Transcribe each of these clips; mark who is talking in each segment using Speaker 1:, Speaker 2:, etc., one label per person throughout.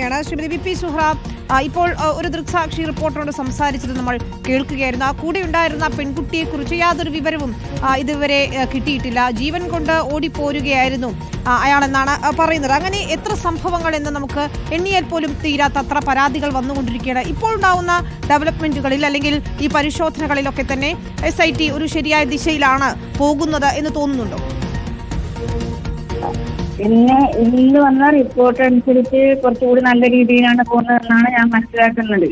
Speaker 1: തുടരുകയാണ് Shrimati V P Zuhra ഇപ്പോൾ ഒരു ദൃക്സാക്ഷി റിപ്പോർട്ടറോട് സംസാരിച്ചത് നമ്മൾ കേൾക്കുകയായിരുന്നു. ആ കൂടെ ഉണ്ടായിരുന്ന പെൺകുട്ടിയെക്കുറിച്ച് യാതൊരു വിവരവും ഇതുവരെ കിട്ടിയിട്ടില്ല. ജീവൻ കൊണ്ട് ഓടിപ്പോരുകയായിരുന്നു അയാളെന്നാണ് പറയുന്നത്. അങ്ങനെ എത്ര സംഭവങ്ങൾ എന്ന് നമുക്ക് എണ്ണിയാൽ പോലും തീരാത്തത്ര പരാതികൾ വന്നുകൊണ്ടിരിക്കുകയാണ്. ഇപ്പോൾ ഉണ്ടാവുന്ന ഡെവലപ്മെന്റുകളിൽ അല്ലെങ്കിൽ ഈ പരിശോധനകളിലൊക്കെ തന്നെ എസ് ഒരു ശരിയായ ദിശയിലാണ് പോകുന്നത് എന്ന് തോന്നുന്നുണ്ടോ?
Speaker 2: പിന്നെ ഇന്ന് വന്ന റിപ്പോർട്ട് അനുസരിച്ച് കുറച്ചുകൂടി നല്ല രീതിയിലാണ് പോകുന്നതെന്നാണ് ഞാൻ മനസ്സിലാക്കുന്നത്.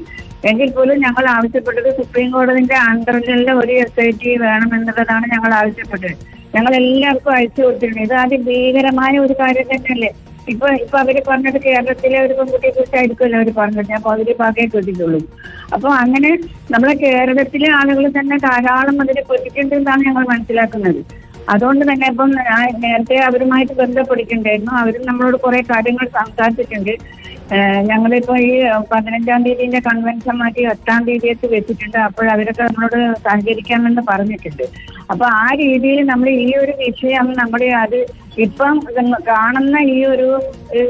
Speaker 2: എങ്കിൽ പോലും ഞങ്ങൾ ആവശ്യപ്പെട്ടത് സുപ്രീം കോടതിന്റെ അണ്ടറിലുള്ള ഒരു എസ് ഐ ടി വേണമെന്നുള്ളതാണ് ഞങ്ങൾ ആവശ്യപ്പെട്ടത്. ഞങ്ങൾ എല്ലാവർക്കും അയച്ചു കൊടുത്തിട്ടുണ്ട്. ഇത് ആദ്യം ഭീകരമായ ഒരു കാര്യം തന്നെയല്ലേ? ഇപ്പൊ ഇപ്പൊ അവർ പറഞ്ഞത് കേരളത്തിലെ ഒരു പെൺകുട്ടിയെ കുറിച്ചായിരിക്കുമല്ലോ അവർ പറഞ്ഞത്. ഞാൻ പകുതി ഭാഗേ കേട്ടിട്ടുള്ളൂ. അപ്പൊ അങ്ങനെ നമ്മളെ കേരളത്തിലെ ആളുകൾ തന്നെ ധാരാളം അതിനെ പെട്ടിട്ടുണ്ട് എന്നാണ് ഞങ്ങൾ മനസ്സിലാക്കുന്നത്. അതുകൊണ്ട് തന്നെ ഇപ്പം നേരത്തെ അവരുമായിട്ട് ബന്ധപ്പെട്ടിട്ടുണ്ടായിരുന്നു. അവരും നമ്മളോട് കുറെ കാര്യങ്ങൾ സംസാരിച്ചിട്ടുണ്ട്. ഞങ്ങളിപ്പോ ഈ പതിനഞ്ചാം തീയതിന്റെ കൺവെൻഷൻ മാറ്റി എട്ടാം തീയതിയൊക്കെ വെച്ചിട്ടുണ്ട്. അപ്പോൾ അവരൊക്കെ നമ്മളോട് സഹകരിക്കാമെന്ന് പറഞ്ഞിട്ടുണ്ട്. അപ്പൊ ആ രീതിയിൽ നമ്മൾ ഈ ഒരു വിഷയം നമ്മുടെ അത് ഇപ്പം കാണുന്ന ഈ ഒരു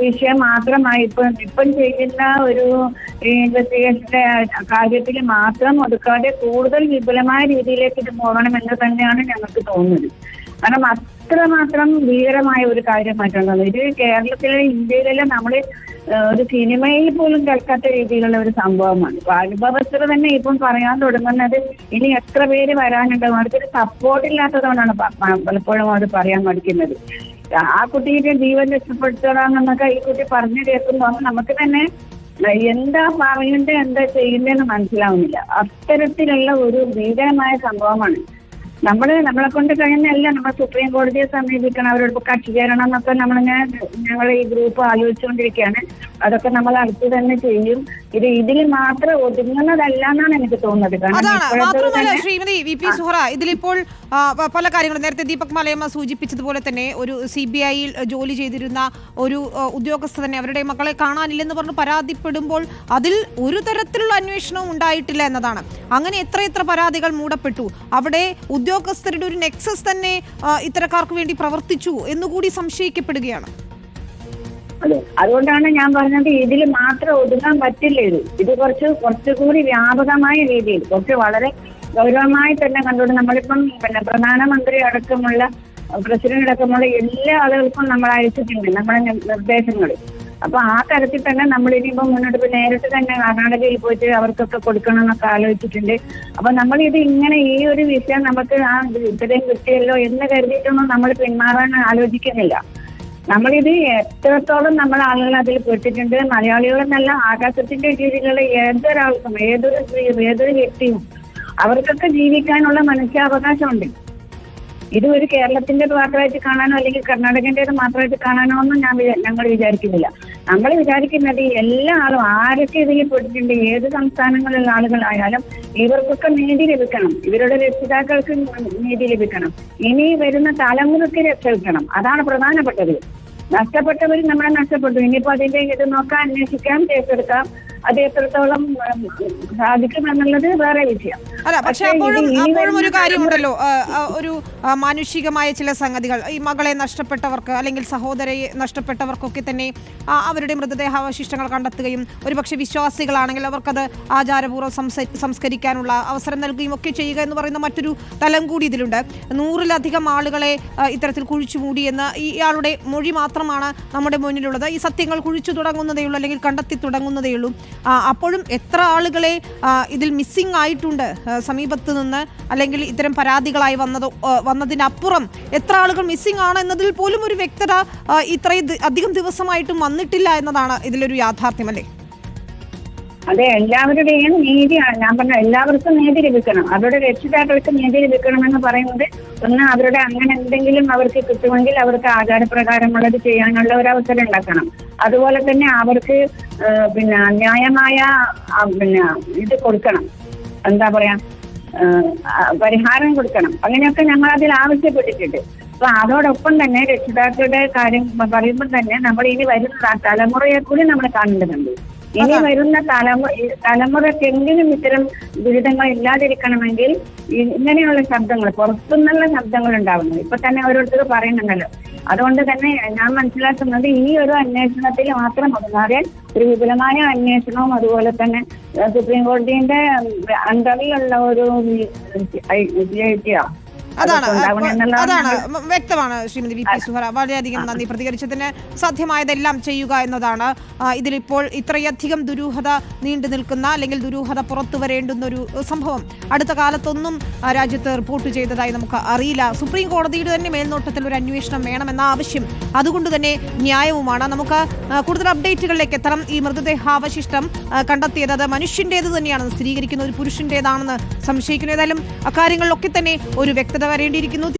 Speaker 2: വിഷയം മാത്രമായി ഇപ്പം ഇപ്പം ചെയ്യുന്ന ഒരു ഇൻവെസ്റ്റിഗേഷന്റെ കാര്യത്തിൽ മാത്രം ഒതുക്കാതെ കൂടുതൽ വിപുലമായ രീതിയിലേക്ക് ഇത് പോകണമെന്ന് തന്നെയാണ് ഞങ്ങൾക്ക് തോന്നുന്നത്. കാരണം അത്രമാത്രം ഭീകരമായ ഒരു കാര്യമായിട്ടുള്ളത് ഇത് കേരളത്തിലെ ഇന്ത്യയിലെ നമ്മൾ ഒരു സിനിമയിൽ പോലും കേൾക്കാത്ത രീതിയിലുള്ള ഒരു സംഭവമാണ്. ഇപ്പൊ അനുഭവസ്ഥർ തന്നെ ഇപ്പം പറയാൻ തുടങ്ങുന്നത് ഇനി എത്ര പേര് വരാനുണ്ടോ അവർക്കൊരു സപ്പോർട്ട് ഇല്ലാത്തതുകൊണ്ടാണ് പലപ്പോഴും അവർ പറയാൻ മടിക്കുന്നത്. ആ കുട്ടിയുടെ ജീവൻ രക്ഷപ്പെടുത്തണമെന്നൊക്കെ ഈ കുട്ടി പറഞ്ഞു കേൾക്കുമ്പോൾ നമുക്ക് തന്നെ എന്താ പറയണ്ടേ എന്താ ചെയ്യണ്ടേന്ന് മനസ്സിലാവുന്നില്ല. അത്തരത്തിലുള്ള ഒരു ഭീകരമായ സംഭവമാണ്. നമ്മൾ നമ്മളെ കൊണ്ട് കഴിയുന്ന എല്ലാം നമ്മൾ സുപ്രീം കോടതിയെ സമീപിക്കണം. അവരോട് കക്ഷി ചേരണം എന്നൊക്കെ നമ്മളിങ്ങനെ ഞങ്ങൾ ഈ ഗ്രൂപ്പ് ആലോചിച്ചുകൊണ്ടിരിക്കുകയാണ് അതൊക്കെ നമ്മൾ അടുത്ത് തന്നെ ചെയ്യും. ഇത് ഇതിൽ മാത്രം ഒതുങ്ങുന്നതല്ല എന്നാണ് എനിക്ക് തോന്നുന്നത്.
Speaker 1: അതാണ്. മാത്രമല്ല ശ്രീമതി വി പി സുഹറ ഇതിലിപ്പോൾ പല കാര്യങ്ങളും. നേരത്തെ ദീപക് മലയമ്മ സൂചിപ്പിച്ചതുപോലെ തന്നെ ഒരു സി ബി ഐയിൽ ജോലി ചെയ്തിരുന്ന ഒരു ഉദ്യോഗസ്ഥ തന്നെ അവരുടെ മക്കളെ കാണാനില്ലെന്ന് പറഞ്ഞ് പരാതിപ്പെടുമ്പോൾ അതിൽ ഒരു തരത്തിലുള്ള അന്വേഷണവും ഉണ്ടായിട്ടില്ല എന്നതാണ്. അങ്ങനെ എത്രയെത്ര പരാതികൾ മൂടപ്പെട്ടു. അവിടെ ഉദ്യോഗസ്ഥരുടെ ഒരു നെക്സസ് തന്നെ ഇത്തരക്കാർക്ക് വേണ്ടി പ്രവർത്തിച്ചു എന്നുകൂടി സംശയിക്കപ്പെടുകയാണ്.
Speaker 2: അതെ. അതുകൊണ്ടാണ് ഞാൻ പറഞ്ഞത് ഇതിൽ മാത്രം ഒതുങ്ങാൻ പറ്റില്ല ഇത്. ഇത് കുറച്ച് കുറച്ചുകൂടി വ്യാപകമായ രീതിയിൽ കുറച്ച് വളരെ ഗൗരവമായി തന്നെ കണ്ടുകൊണ്ട് നമ്മളിപ്പം പിന്നെ പ്രധാനമന്ത്രി അടക്കമുള്ള പ്രസിഡന്റ് അടക്കമുള്ള എല്ലാ ആളുകൾക്കും നമ്മൾ അയച്ചിട്ടുണ്ട് നമ്മുടെ നിർദ്ദേശങ്ങൾ അപ്പൊ ആ തരത്തിൽ തന്നെ നമ്മൾ ഇനിയിപ്പോ മുന്നോട്ട് നേരിട്ട് തന്നെ കർണാടകയിൽ പോയിട്ട് അവർക്കൊക്കെ കൊടുക്കണം എന്നൊക്കെ ആലോചിച്ചിട്ടുണ്ട്. അപ്പൊ നമ്മൾ ഇത് ഇങ്ങനെ ഈ ഒരു വിഷയം നമുക്ക് ആ ഇത്രയും കിട്ടിയല്ലോ എന്ന് കരുതിയിട്ടൊന്നും നമ്മൾ പിന്മാറാൻ ആലോചിക്കുന്നില്ല. നമ്മളിത് എത്രത്തോളം നമ്മൾ ആളുകൾ അതിൽ പെട്ടിട്ടുണ്ട് മലയാളികളെന്നല്ല ആകാശത്തിന്റെ കീഴിലുള്ള ഏതൊരാൾക്കും ഏതൊരു സ്ത്രീയും ഏതൊരു വ്യക്തിയും അവർക്കൊക്കെ ജീവിക്കാനുള്ള മനുഷ്യാവകാശമുണ്ട് ഇത് ഒരു കേരളത്തിന്റെ മാത്രമായിട്ട് കാണാനോ അല്ലെങ്കിൽ കർണാടകന്റേത് മാത്രമായിട്ട് കാണാനോ ഒന്നും ഞാൻ ഞങ്ങൾ വിചാരിക്കുന്നില്ല. നമ്മൾ വിചാരിക്കുന്നത് എല്ലാ ആളും ആരൊക്കെ ഇതിൽ പെട്ടിട്ടുണ്ട് ഏത് സംസ്ഥാനങ്ങളിലുള്ള ആളുകളായാലും ഇവർക്കൊക്കെ നീതി ലഭിക്കണം. ഇവരുടെ രക്ഷിതാക്കൾക്ക് നീതി ലഭിക്കണം. ഇനി വരുന്ന തലമുറയ്ക്ക് രക്ഷ കിട്ടണം. അതാണ് പ്രധാനപ്പെട്ടത്. നഷ്ടപ്പെട്ടവർ നമ്മളെ നഷ്ടപ്പെട്ടു. ഇനിയിപ്പോ അതിന്റെ ഇത് നോക്കാം അന്വേഷിക്കാം കേസെടുക്കാം. അത് എത്രത്തോളം സാധിക്കും എന്നുള്ളത് വേറെ വിഷയം.
Speaker 1: അല്ല പക്ഷെ അപ്പോഴും അപ്പോഴും ഒരു കാര്യമുണ്ടല്ലോ ഒരു മാനുഷികമായ ചില സംഗതികൾ. ഈ മകളെ നഷ്ടപ്പെട്ടവർക്ക് അല്ലെങ്കിൽ സഹോദരയെ നഷ്ടപ്പെട്ടവർക്കൊക്കെ തന്നെ അവരുടെ മൃതദേഹാവശിഷ്ടങ്ങൾ കണ്ടെത്തുകയും ഒരുപക്ഷെ വിശ്വാസികളാണെങ്കിൽ അവർക്കത് ആചാരപൂർവം സംസ്കരിക്കാനുള്ള അവസരം നൽകുകയും ഒക്കെ ചെയ്യുക എന്ന് പറയുന്ന മറ്റൊരു തലം കൂടി ഇതിലുണ്ട്. നൂറിലധികം ആളുകളെ ഇത്തരത്തിൽ കുഴിച്ചു മൂടി എന്ന് ഇയാളുടെ മൊഴി മാത്രമാണ് നമ്മുടെ മുന്നിലുള്ളത്. ഈ സത്യങ്ങൾ കുഴിച്ചു തുടങ്ങുന്നതേ ഉള്ളൂ അല്ലെങ്കിൽ കണ്ടെത്തി തുടങ്ങുന്നതേ ഉള്ളൂ. ആ, അപ്പോഴും എത്ര ആളുകളെ ഇതിൽ മിസ്സിംഗ് ആയിട്ടുണ്ട് സമീപത്ത് നിന്ന് അല്ലെങ്കിൽ ഇത്തരം പരാതികളായി വന്നത് വന്നതിനപ്പുറം എത്ര ആളുകൾ മിസ്സിംഗ് ആണ് എന്നതിൽ പോലും ഒരു വ്യക്തത ഇത്രയും അധികം ദിവസമായിട്ടും വന്നിട്ടില്ല എന്നതാണ് ഇതിലൊരു യാഥാർത്ഥ്യം അല്ലേ?
Speaker 2: അതെ എല്ലാവരുടെയും നീതിയാണ് ഞാൻ പറഞ്ഞ എല്ലാവർക്കും നീതി ലഭിക്കണം. അവരുടെ രക്ഷിതാക്കൾക്ക് നീതി ലഭിക്കണമെന്ന് പറയുന്നത് ഒന്ന് അവരുടെ അങ്ങനെ എന്തെങ്കിലും അവർക്ക് കിട്ടുമെങ്കിൽ അവർക്ക് ആചാരപ്രകാരമുള്ളത് ചെയ്യാനുള്ള ഒരു അവസരം ഉണ്ടാക്കണം. അതുപോലെ തന്നെ അവർക്ക് പിന്നെ ന്യായമായ പിന്നെ ഇത് കൊടുക്കണം. എന്താ പറയാ പരിഹാരം കൊടുക്കണം. അങ്ങനെയൊക്കെ ഞങ്ങൾ അതിൽ ആവശ്യപ്പെട്ടിട്ടുണ്ട്. അപ്പൊ അതോടൊപ്പം തന്നെ രക്ഷിതാക്കളുടെ കാര്യം പറയുമ്പോൾ തന്നെ നമ്മൾ ഇനി വരുന്ന തലമുറയെ കൂടി നമ്മൾ കാണേണ്ടതുണ്ട്. ഇനി വരുന്ന തലമുറ തലമുറക്കെങ്കിലും ഇത്തരം ദുരിതങ്ങൾ ഇല്ലാതിരിക്കണമെങ്കിൽ ഇങ്ങനെയുള്ള ശബ്ദങ്ങൾ പുറത്തുനിന്നുള്ള ശബ്ദങ്ങൾ ഉണ്ടാവുന്നു ഇപ്പൊ തന്നെ ഓരോരുത്തർ പറയുന്നുണ്ടല്ലോ അതുകൊണ്ട് തന്നെ ഞാൻ മനസ്സിലാക്കുന്നത് ഈ ഒരു അന്വേഷണത്തിൽ മാത്രം ഒതുങ്ങാതെ ഒരു വിപുലമായ അന്വേഷണവും അതുപോലെ തന്നെ സുപ്രീം കോടതിന്റെ അണ്ടറിലുള്ള ഒരു
Speaker 1: അതാണ്. അതാണ്. വ്യക്തമാണ് ശ്രീമതി വി പി സുഹറ. വളരെയധികം നന്ദി. പ്രതികരിച്ചതിന് സാധ്യമായതെല്ലാം ചെയ്യുക എന്നതാണ്. ഇതിലിപ്പോൾ ഇത്രയധികം ദുരൂഹത നീണ്ടു നിൽക്കുന്ന അല്ലെങ്കിൽ ദുരൂഹത പുറത്തു വരേണ്ടുന്ന ഒരു സംഭവം അടുത്ത കാലത്തൊന്നും രാജ്യത്ത് റിപ്പോർട്ട് ചെയ്തതായി നമുക്ക് അറിയില്ല. സുപ്രീം കോടതിയുടെ തന്നെ മേൽനോട്ടത്തിൽ ഒരു അന്വേഷണം വേണമെന്ന ആവശ്യം അതുകൊണ്ട് തന്നെ ന്യായവുമാണ്. നമുക്ക് കൂടുതൽ അപ്ഡേറ്റുകളിലേക്ക് എത്തണം. ഈ മൃതദേഹാവശിഷ്ടം കണ്ടെത്തിയത് അത് മനുഷ്യന്റേത് തന്നെയാണെന്ന് സ്ഥിരീകരിക്കുന്ന ഒരു പുരുഷന്റേതാണെന്ന് സംശയിക്കുന്നു ഏതായാലും അക്കാര്യങ്ങളിലൊക്കെ തന്നെ ഒരു വ്യക്തത വരേണ്ടിയിരിക്കുന്നു.